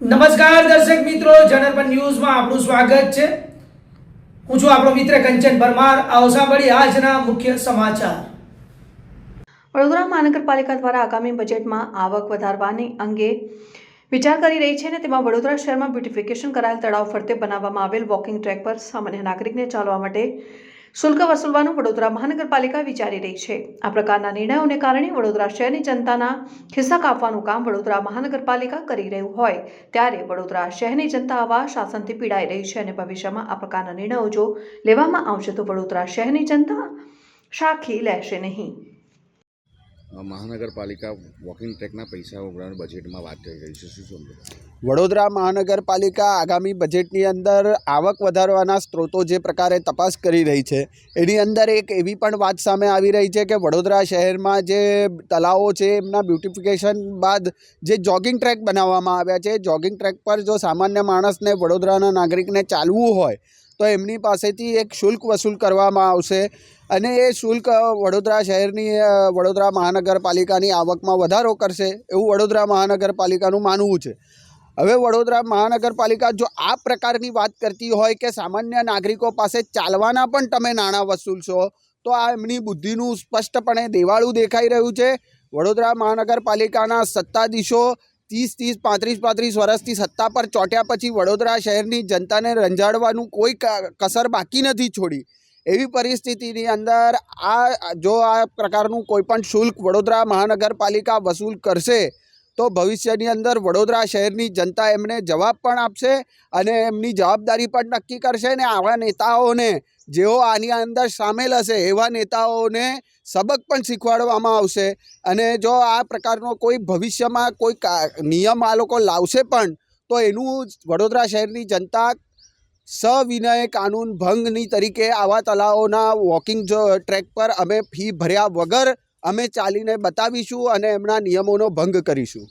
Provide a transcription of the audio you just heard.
નમસ્કાર દર્શક મિત્રો જનરપન ન્યૂઝમાં આપનું સ્વાગત છે. હું છું આપણો મિત્ર કંચન પરમાર. આવો આજના મુખ્ય સમાચાર. વડોદરા મહાનગરપાલિકા દ્વારા આગામી બજેટમાં આવક વધારવાની અંગે વિચાર કરી રહી છે અને તેમાં વડોદરા શહેરમાં બ્યુટિફિકેશન કરાયેલ તળાવ ફરતે બનાવવામાં આવેલ વોકિંગ ટ્રેક પર સામાન્ય નાગરિકને ચાલવા માટે શુલ્ક વસૂલવાનું વડોદરા મહાનગરપાલિકા વિચારી રહી છે. આ પ્રકારના નિર્ણયોને કારણે વડોદરા શહેરની જનતાના ખિસ્સા કાપવાનું કામ વડોદરા મહાનગરપાલિકા કરી રહ્યું હોય, ત્યારે વડોદરા શહેરની જનતા આવા શાસનથી પીડાઈ રહી છે અને ભવિષ્યમાં આ પ્રકારના નિર્ણયો જો લેવામાં આવશે તો વડોદરા શહેરની જનતા સાખી લેશે નહીં. મહાનગરપાલિકા વોકિંગ ટ્રેકના પૈસા ઉઘરાણ બજેટમાં વાત થઈ રહી છે. શું સમજો? વડોદરા મહાનગરપાલિકા આગામી બજેટની અંદર આવક વધારવાના સ્ત્રોતો જે પ્રકારે તપાસ કરી રહી છે, એની અંદર એક એવી પણ વાત સામે આવી રહી છે કે વડોદરા શહેરમાં જે તલાવો છે, એમના બ્યુટિફિકેશન બાદ જે જોગિંગ ટ્રેક બનાવવામાં આવ્યા છે જોગિંગ ટ્રેક પર જો સામાન્ય માણસને વડોદરાના નાગરિકને ચાલવું હોય તો એમની પાસેથી એક શુલ્ક વસૂલ કરવામાં આવશે અને એ શુલ્ક વડોદરા શહેરની વડોદરા મહાનગરપાલિકાની આવકમાં વધારો કરશે એવું વડોદરા મહાનગરપાલિકાનું માનવું છે. હવે વડોદરા મહાનગરપાલિકા જો આ પ્રકારની વાત કરતી હોય કે સામાન્ય નાગરિકો પાસે ચાલવાના પણ તમે નાણાં વસૂલશો, તો આ એમની બુદ્ધિનું સ્પષ્ટપણે દેવાળું દેખાઈ રહ્યું છે. વડોદરા મહાનગરપાલિકાના સત્તાધીશો ત્રીસ ત્રીસ, પાંત્રીસ પાંત્રીસ વર્ષથી સત્તા પર ચોંટ્યા પછી વડોદરા શહેરની જનતાને રંજાડવાનું કોઈ કસર બાકી નથી છોડી. એવી પરિસ્થિતિની અંદર આ, જો આ પ્રકારનું કોઈપણ શુલ્ક વડોદરા મહાનગરપાલિકા વસૂલ કરશે તો ભવિષ્યની અંદર વડોદરા શહેરની જનતા એમને જવાબ પણ આપશે અને એમની જવાબદારી પણ નક્કી કરશે અને આવા નેતાઓને જેઓ આની અંદર સામેલ હશે, એવા નેતાઓને સબક પણ શીખવાડવામાં આવશે. અને જો આ પ્રકારનો કોઈ ભવિષ્યમાં કોઈ નિયમ આ લોકો લાવશે પણ, તો એનું વડોદરા શહેરની જનતા સવિનય કાનૂન ભંગની તરીકે આવા તલાવોના વોકિંગ જો, ટ્રેક પર અમે ફી ભર્યા વગર અમે ચાલીને બતાવીશું અને એમના નિયમોનો ભંગ કરીશું.